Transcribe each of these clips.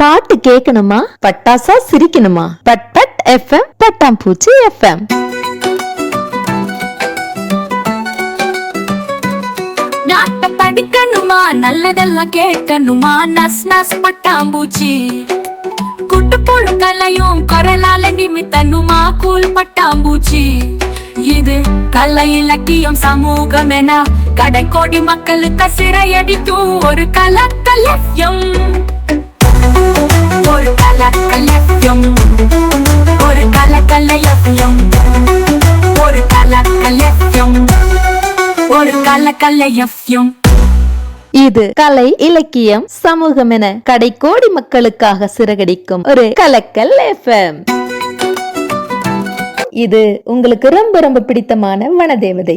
பாட்டு கேட்கணுமா பட்டாசா சிரிக்கணுமா? பட் பட் எஃப்எம் பட்டாம்பூச்சி எஃப்எம் நாட்ட படிக்கணுமா? நல்லதெல்லாம் கேட்கணுமா? நஸ் நஸ் பட்டாம்பூச்சி. குட்டு புழு கலையும் குரலால நிமித்தனுமா கூல் பட்டாம்பூச்சி. இது கலை இலக்கியம் சமூகம் என கடைக்கோடி மக்களுக்கு சிறையடிக்கும் ஒரு கலக்கலயம் ஒரு கலக்கலயம் ஒரு கலக்கலயம் ஒரு கலக்கலயம் ஒரு கலக்கலயம் இது கலை இலக்கியம் சமூகம் என கடைக்கோடி மக்களுக்காக சிறகடிக்கும் ஒரு கலக்கல் எஃப்எம் இது உங்களுக்கு ரொம்ப ரொம்ப பிடித்தமான வனதேவதை.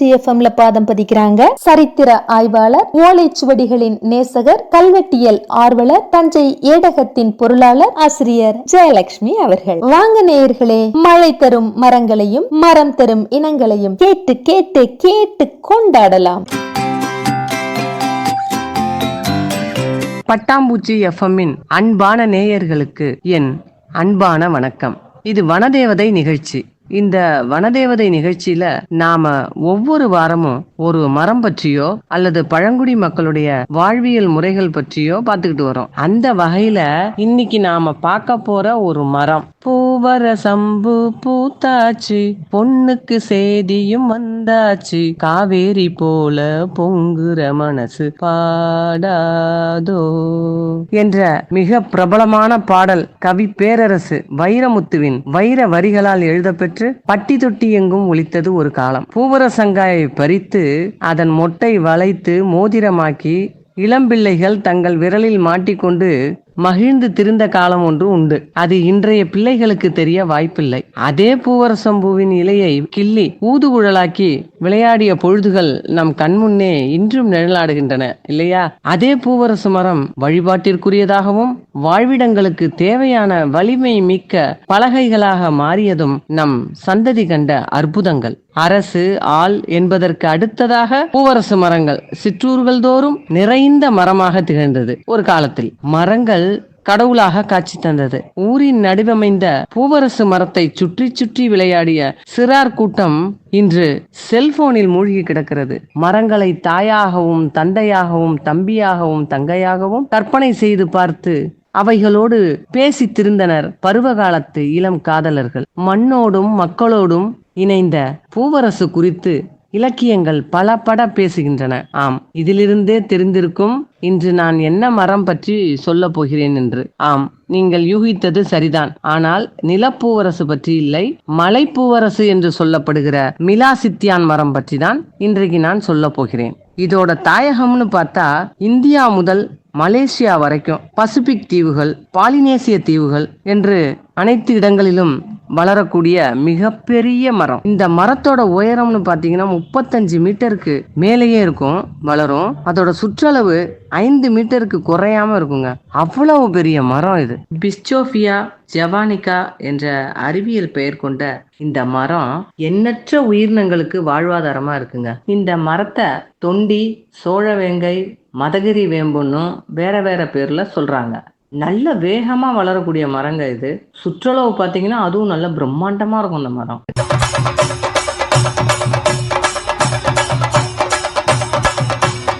எஃப்எம்ல பாதம் பதிக்கிறாங்க. சரித்திர ஆய்வாளர் ஓலைச்சுவடிகளின் நேசகர் கல்வெட்டியல் ஆர்வலர் தஞ்சை ஏடகத்தின் பொருளாளர் ஆசிரியர் ஜெயலட்சுமி அவர்கள். வாங்க நேயர்களே மழை தரும் மரங்களையும் மரம் தரும் இனங்களையும் கேட்டு கேட்டு கேட்டு கொண்டாடலாம். பட்டாம்பூச்சி எஃப்எம்மின் அன்பான நேயர்களுக்கு என் அன்பான வணக்கம். இது வனதேவதை நிகழ்ச்சி. இந்த வனதேவதை நிகழ்ச்சியில நாம ஒவ்வொரு வாரமும் ஒரு மரம் பற்றியோ அல்லது பழங்குடி மக்களுடைய வாழ்வியல் முறைகள் பற்றியோ பார்த்துக்கிட்டு வரோம். அந்த வகையில இன்னைக்கு நாம பார்க்க போற ஒரு மரம். பூவர சம்பு பூத்தாச்சு. பொண்ணுக்கு சேதியும் வந்தாச்சு. காவேரி போல பொங்குற மனசு பாடாதோ என்ற மிக பிரபலமான பாடல் கவி பேரரசு வைரமுத்துவின் வைர வரிகளால் எழுதப்பெற்று பட்டி தொட்டி எங்கும் ஒழித்தது ஒரு காலம். பூவரசங்காயை பறித்து அதன் மொட்டை வளைத்து மோதிரமாக்கி இளம்பிள்ளைகள் தங்கள் விரலில் மாட்டிக்கொண்டு மகிழ்ந்து திருந்த காலம் ஒன்று உண்டு. அது இன்றைய பிள்ளைகளுக்கு தெரிய வாய்ப்பில்லை. அதே பூவரசம்பூவின் இலையை கிள்ளி ஊதுகுழலாக்கி விளையாடிய பொழுதுகள் நம் கண்முன்னே இன்றும் நிழலாடுகின்றன இல்லையா? அதே பூவரசு மரம் வழிபாட்டிற்குரியதாகவும் வாழ்விடங்களுக்கு தேவையான வலிமை மிக்க பலகைகளாக மாறியதும் நம் சந்ததி கண்ட அற்புதங்கள். அரசு ஆள் என்பதற்கு அடுத்ததாக பூவரசு மரங்கள் சிற்றூர்கள் தோறும் நிறைந்த மரமாக திகழ்ந்தது. ஒரு காலத்தில் மரங்கள் கடவுளாக காட்சி தந்தது. ஊரின் நடுவமைந்த பூவரசு மரத்தை சுற்றி சுற்றி விளையாடிய சிறார் கூட்டம் இன்று செல்போனில் மூழ்கி கிடக்கிறது. மரங்களை தாயாகவும் தந்தையாகவும் தம்பியாகவும் தங்கையாகவும் கற்பனை செய்து பார்த்து அவைகளோடு பேசி திருந்தனர் பருவகாலத்து இளம் காதலர்கள். மண்ணோடும் மக்களோடும் இணைந்த பூவரசு குறித்து இலக்கியங்கள் பல பட பேசுகின்றன. ஆம் இதிலிருந்தே தெரிந்திருக்கும் இன்று நான் என்ன மரம் பற்றி சொல்ல போகிறேன் என்று. ஆம் நீங்கள் யூகித்தது சரிதான். ஆனால் நிலப்பூவரசு பற்றி இல்லை மலைப்பூவரசு என்று சொல்லப்படுகிற மிலாசித்தியான் மரம் பற்றி தான் இன்றைக்கு நான் சொல்ல போகிறேன். இதோட தாயகம்னு பார்த்தா இந்தியா முதல் மலேசியா வரைக்கும் பசிபிக் தீவுகள் பாலினேசிய தீவுகள் என்று அனைத்து இடங்களிலும் வளரக்கூடிய மிகப்பெரிய மரம். இந்த மரத்தோட உயரம்னு பார்த்தீங்கன்னா முப்பத்தஞ்சு மீட்டருக்கு மேலேயே இருக்கும் வளரும். அதோட சுற்றளவு ஐந்து மீட்டருக்கு குறையாம இருக்குங்க. அவ்வளவு பெரிய மரம் இது. பிஸ்டோபியா ஜவானிகா என்ற அறிவியல் பெயர் கொண்ட இந்த மரம் எண்ணற்ற உயிரினங்களுக்கு வாழ்வாதாரமா இருக்குங்க. இந்த மரத்தை தொண்டி சோழவேங்கை மதகிரி வேம்புன்னும் வேற வேற பேர்ல சொல்றாங்க. நல்ல வேகமா வளரக்கூடிய மரங்க இது. சுற்றளவு பார்த்தீங்கன்னா அதுவும் நல்ல பிரம்மாண்டமா இருக்கும் இந்த மரம்.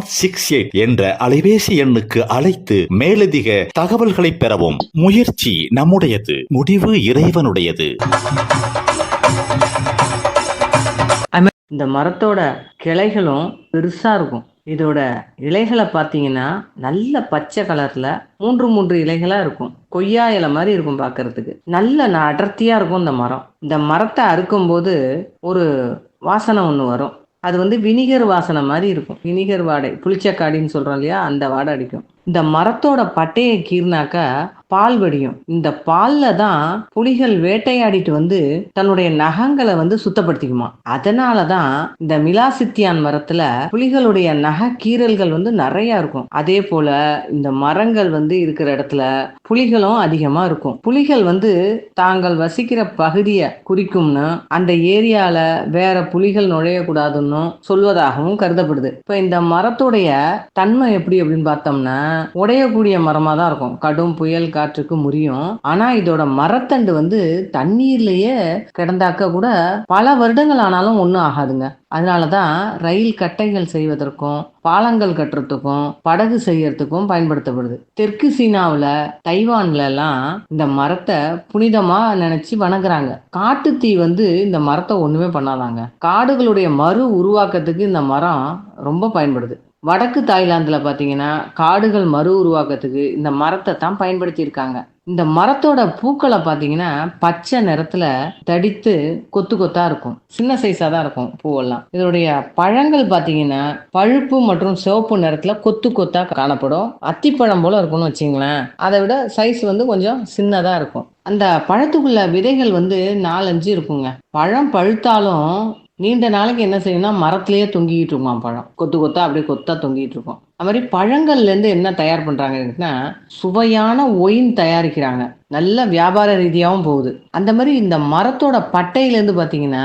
one six eight என்ற அலைபேசி எண்ணுக்கு அழைத்து மேலதிக தகவல்களை பெறவும் முயற்சி நம்முடையது. முடிவு இறைவனுடையது. இந்த மரத்தோட கிளைகளும் பெருசா இருக்கும். இதோட இலைகளை பார்த்தீங்கன்னா நல்ல பச்சை கலர்ல மூன்று மூன்று இலைகளா இருக்கும். கொய்யா இலை மாதிரி இருக்கும் பார்க்கறதுக்கு. நல்ல அடர்த்தியா இருக்கும் இந்த மரம். இந்த மரத்தை அறுக்கும் போது ஒரு வாசனை ஒன்று வரும். அது வந்து வினிகர் வாசனை மாதிரி இருக்கும். வினிகர் வாடை புளிச்சக்காடின்னு சொல்றோம் இல்லையா? அந்த வாடை அடிக்கும். இந்த மரத்தோட பட்டையை கீர்னாக்கா பால் வடியும். இந்த பால்ல தான் புலிகள் வேட்டையாடிட்டு வந்து தன்னுடைய நகங்களை வந்து சுத்தப்படுத்திக்குமா. அதனாலதான் இந்த மிலாசித்தியான் மரத்துல புலிகளுடைய நகை கீரல்கள் வந்து நிறைய இருக்கும். அதே போல இந்த மரங்கள் வந்து இருக்கிற இடத்துல புலிகளும் அதிகமா இருக்கும். புலிகள் வந்து தாங்கள் வசிக்கிற பகுதியை குறிக்கும்னு அந்த ஏரியால வேற புலிகள் நுழையக்கூடாதுன்னு சொல்வதாகவும் கருதப்படுது. இப்ப இந்த மரத்துடைய தன்மை எப்படி அப்படின்னு பார்த்தோம்னா உடையக்கூடிய மரமா தான் இருக்கும். கடும் புயல் காற்றுக்கு முறியும். ஆனா இதோட மரத்தண்டு வந்து தண்ணீர்லயே கிடந்தாக்க கூட பல வருடங்கள் ஆனாலும் ஒன்றும் ஆகாதுங்க. அதனாலதான் ரயில் கட்டைகள் செய்வதற்கும் பாலங்கள் கட்டுறதுக்கும் படகு செய்யறதுக்கும் பயன்படுத்தப்படுது. தெற்கு சீனாவில் தைவான்ல எல்லாம் இந்த மரத்தை புனிதமா நினைச்சு வணங்குறாங்க. காட்டு தீ வந்து இந்த மரத்தை ஒண்ணுமே பண்ணாதாங்க. காடுகளுடைய மறு உருவாக்கத்துக்கு இந்த மரம் ரொம்ப பயன்படுது. வடக்கு தாய்லாந்தில் பார்த்தீங்கன்னா காடுகள் மறு உருவாக்கத்துக்கு இந்த மரத்தை தான் பயன்படுத்தியிருக்காங்க. இந்த மரத்தோட பூக்களை பார்த்தீங்கன்னா பச்சை நிறத்தில் தடித்து கொத்து கொத்தா இருக்கும். சின்ன சைஸாக தான் இருக்கும் பூவெல்லாம். இதனுடைய பழங்கள் பார்த்தீங்கன்னா பழுப்பு மற்றும் சிவப்பு நிறத்தில் கொத்து கொத்தா காணப்படும். அத்திப்பழம் போல இருக்கும்னு வச்சிங்களேன். அதை விட சைஸ் வந்து கொஞ்சம் சின்னதாக இருக்கும். அந்த பழத்துக்குள்ள விதைகள் வந்து நாலஞ்சு இருக்குங்க. பழம் பழுத்தாலும் நீண்ட நாளைக்கு என்ன செய்யணும்னா மரத்திலேயே தொங்கிக்கிட்டு இருக்குமா பழம். கொத்து கொத்தா அப்படியே கொத்தா தொங்கிட்டு இருக்கும். அது மாதிரி பழங்கள்லேருந்து என்ன தயார் பண்ணுறாங்கன்னா சுவையான ஒயின் தயாரிக்கிறாங்க. நல்ல வியாபார ரீதியாகவும் போகுது. அந்த மாதிரி இந்த மரத்தோட பட்டையிலேருந்து பார்த்தீங்கன்னா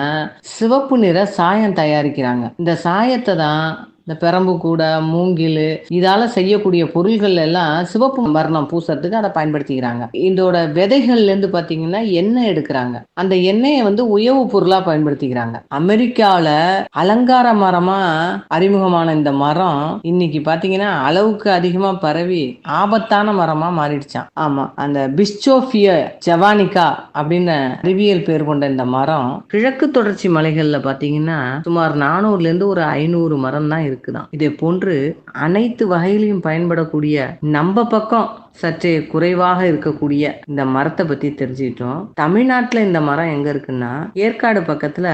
சிவப்பு நிற சாயம் தயாரிக்கிறாங்க. இந்த சாயத்தை தான் இந்த பெரம்பு கூட மூங்கில் இதால செய்யக்கூடிய பொருள்கள் எல்லாம் சிவப்பு வர்ணம் பூசறதுக்கு அதை பயன்படுத்திக்கிறாங்க. இதோட விதைகள்ல இருந்து பாத்தீங்கன்னா எண்ணெய் எடுக்கிறாங்க. அந்த எண்ணெயை வந்து உயவு பொருளா பயன்படுத்திக்கிறாங்க. அமெரிக்கால அலங்கார மரமா அறிமுகமான இந்த மரம் இன்னைக்கு பாத்தீங்கன்னா அளவுக்கு அதிகமா பரவி ஆபத்தான மரமா மாறிடுச்சான் ஆமா அந்த பிஸ்டோபிய ஜவானிகா அப்படின்னு அறிவியல் பேர் கொண்ட இந்த மரம் கிழக்கு தொடர்ச்சி மலைகள்ல பாத்தீங்கன்னா சுமார் நானூறுல இருந்து ஒரு ஐநூறு மரம் தான் இருக்குதான். இதே போன்று அனைத்து வகையிலையும் பயன்படக்கூடிய நம்ம பக்கம் சற்றே குறைவாக இருக்கக்கூடிய இந்த மரத்தை பத்தி தெரிஞ்சுக்கிட்டோம். தமிழ்நாட்டுல இந்த மரம் எங்க இருக்குன்னா ஏற்காடு பக்கத்துல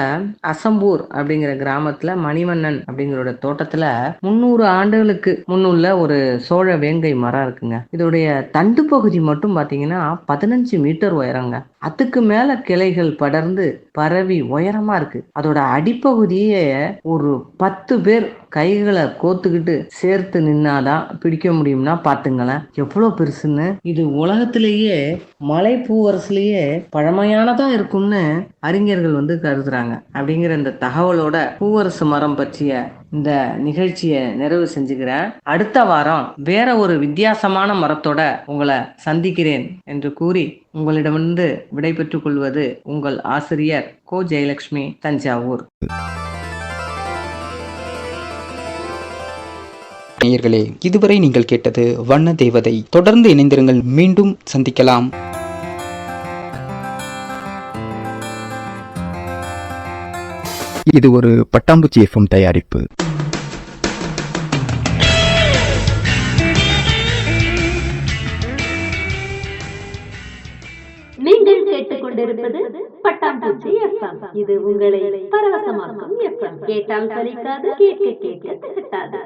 அசம்பூர் அப்படிங்கிற கிராமத்துல மணிமன்னன் அப்படிங்கிற தோட்டத்துல முன்னூறு ஆண்டுகளுக்கு முன்னுள்ள ஒரு சோழ வேங்கை மரம் இருக்குங்க. இதோடைய தண்டு பகுதி மட்டும் பாத்தீங்கன்னா பதினஞ்சு மீட்டர் உயரங்க. அதுக்கு மேல கிளைகள் படர்ந்து பரவி உயரமா இருக்கு. அதோட அடிப்பகுதியே ஒரு பத்து பேர் கைகளை கோத்துக்கிட்டு சேர்த்து நின்னாதான் பிடிக்க முடியும்னா பாத்துங்களேன். எவ்வளவு பெருசுன்னு. இது உலகத்திலேயே மலை பூவரசுலயே பழமையானதா இருக்கும்னு அறிஞர்கள் வந்து கருதுறாங்க. அப்படிங்கிற இந்த தகவலோட பூவரசு மரம் பற்றிய இந்த நிகழ்ச்சியை நிறைவு செஞ்சுக்கிறேன். அடுத்த வாரம் வேற ஒரு வித்தியாசமான மரத்தோட உங்களை சந்திக்கிறேன் என்று கூறி உங்களிடமிருந்து விடைபெற்றுக் கொள்வது உங்கள் ஆசிரியர் கோ ஜெயலட்சுமி தஞ்சாவூர். நேயர்களே இதுவரை நீங்கள் கேட்டது வண்ண தேவதை தொடர்ந்து இணைந்திருங்கள் மீண்டும் சந்திக்கலாம். இது ஒரு பட்டாம்பூச்சி எஃப்எம் தயாரிப்பு. நீங்கள் கேட்டுக்கொண்டிருப்பது பட்டாம்பூச்சி எஃப்எம் இது உங்களை பரவசமாக்கும் எஃப்எம் கேட்டால் சலிக்காது கேட்க கேட்க திகட்டாது.